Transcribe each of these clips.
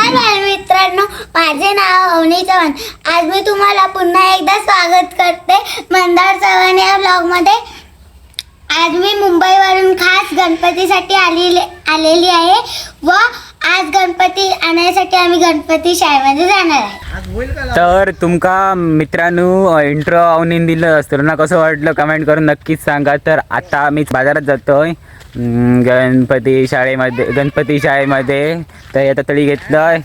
नमस्कार बालमित्रांनो. माझे नाव अवनी चव्हाण. आज मी तुम्हाला पुन्हा एकदा स्वागत करते मंदार चव्हाण या ब्लॉगमध्ये. आज मी मुंबईवरून खास गणपतीसाठी आलेले आलेली आहे व आज गणपती आणण्यासाठी आम्ही गणपती शाळेमध्ये जाणार आहे. तर तुमका मित्रांनो इंट्रो आवनीन दिलं असतं. ना कसं वाटलं कमेंट करून नक्कीच सांगा. तर आता मी बाजारात जातोय. अं, गणपती शाळेमध्ये गणपती शाळेमध्ये. तर आता तळी घेतलंय.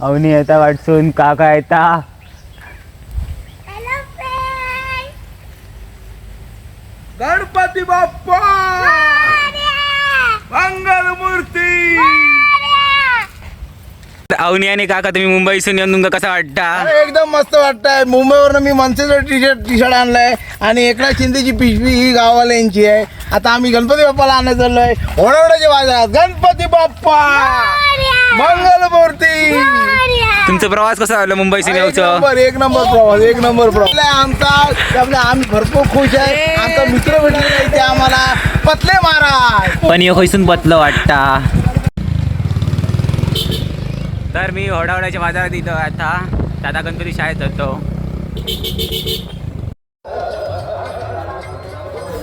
अवनी येता वाटसून काका येता. गणपती बाप्पा! मंगल मूर्ती अवनी आणि काका तुम्ही मुंबईसून येऊन तुमका कसं वाटता? एकदम मस्त वाटतंय. मुंबईवरनं मी मनसेचं टी शर्ट टी शर्ट आणलाय. आणि एकनाथ शिंदेची पिशवी ही गावाल्यांची आहे. आता आम्ही गणपती बाप्पाला आणत चाललोय. ओढवड्याच्या बाजारात गणपती बाप्पा! मंगल मूर्ती तुमचा प्रवास कसा झाला मुंबईसून एक यायचं नंबर एक नंबर प्रवास एक नंबर प्रवास. आमचा त्यामुळे आम्ही भरपूर खुश आहे. आमचा मित्र भेटलेला इथे आम्हाला. पतले महाराज! पण हे खैसून बदलं वाटता. तर मी होडावड्याच्या बाजारात इथं आता. दादा गणपती शाळेत जातो.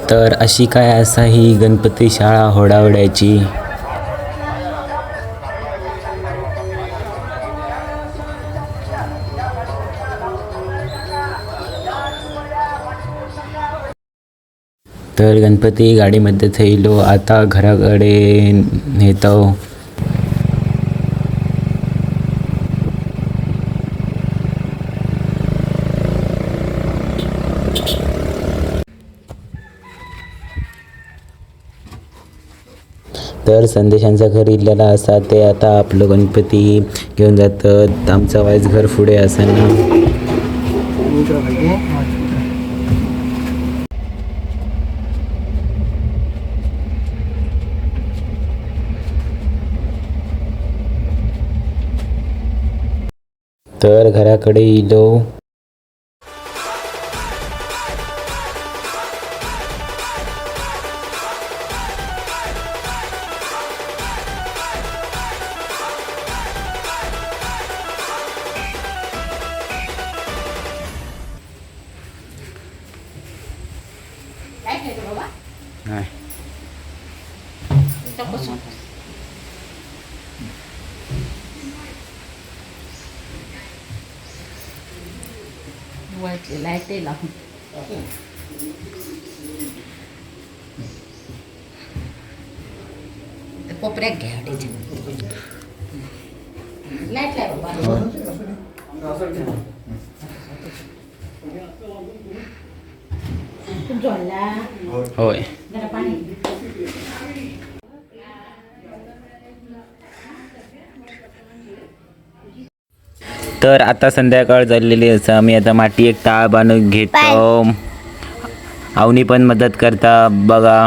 तर अशी काय असा ही गणपती शाळा होडावड्याची? तर गणपती गाडीमध्ये थैलो आता घराकडे नेतो. तर संदेशांचा घर इल्लेला असा ते आता आपलं गणपती घेऊन जातं आमचा वाईस घर पुढे असताना तर घराकडे इलो. नाही वाटलेला आहे ते लावून ते कोपऱ्यात घ्या अडीच लाइट लाय बाबा तुमचं हल्ला होय जरा पाणी. तर आता संध्याकाळ झालेली असा आम्ही आता माती एक टाळ बांधून घेतो. आवनी पण मदत करता बघा.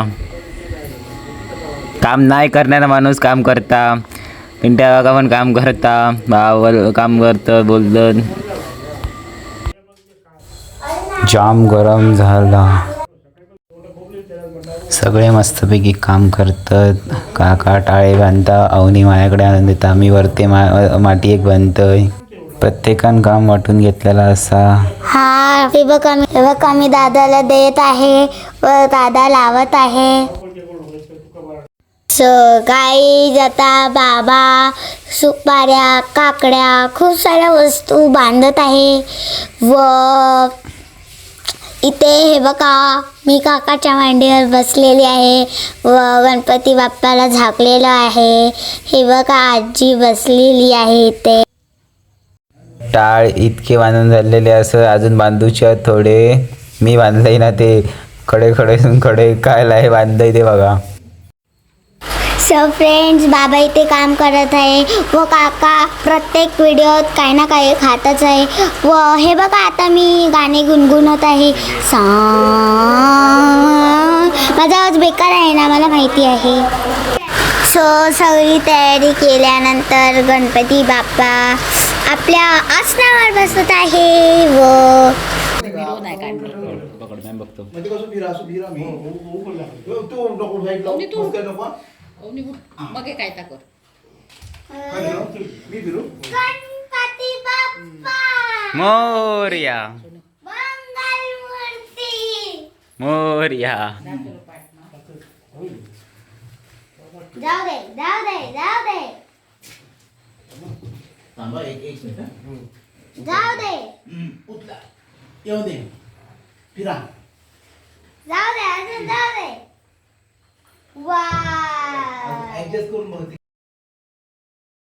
काम नाही करणारा माणूस काम करता. पिंट्या पण काम करता भाव काम करतं बोलत जाम गरम झाला. सगळे मस्तपैकी काम करतात. काका टाळे बांधता अवनी माझ्याकडे आणून देता. मी वरते मा माटी एक बांधतोय. प्रत्येकान काम वाटून घेतलेला असा. हा हे बघ मी हे बघ आम्ही दादाला देत आहे. व दादा लावत आहे. स गाई आता बाबा सुपाऱ्या काकड्या खूप साऱ्या वस्तू बांधत आहे. व इथे हे बघा मी काकाच्या मांडीवर बसलेली आहे. व गणपती बाप्पाला झाकलेलं आहे. हे बघा आजी बसलेली आहे इथे. टाळ इतके बांधून झालेले असं अजून बांधूचे थोडे. मी बांधलंय ना ते. खडे खडे खडे काय लाय बांधलंय ते बघा. सो फ्रेंड्स बाबा इथे काम करत आहे व काका प्रत्येक व्हिडिओत काही ना काही खातच आहे व हे बघा आता मी गाणे गुणगुणत आहे सा माझा आवाज बेकार आहे ना मला माहिती आहे सो सगळी तयारी केल्यानंतर गणपती बाप्पा आपल्या आसनावर बसत आहे व नाही अवनी उठ. मग हे काय ता कर. मी फिरू? गणपती बाप्पा. मोर्या. मंगल मूर्ती मोर्या. जाऊ दे जाऊ दे जाऊ दे. थांबा एक एक मिनिट जाऊ दे. उतला येऊ दे. फिरा. जाऊ दे अजून जाऊ दे. वा. ऍडजस्ट करून बघ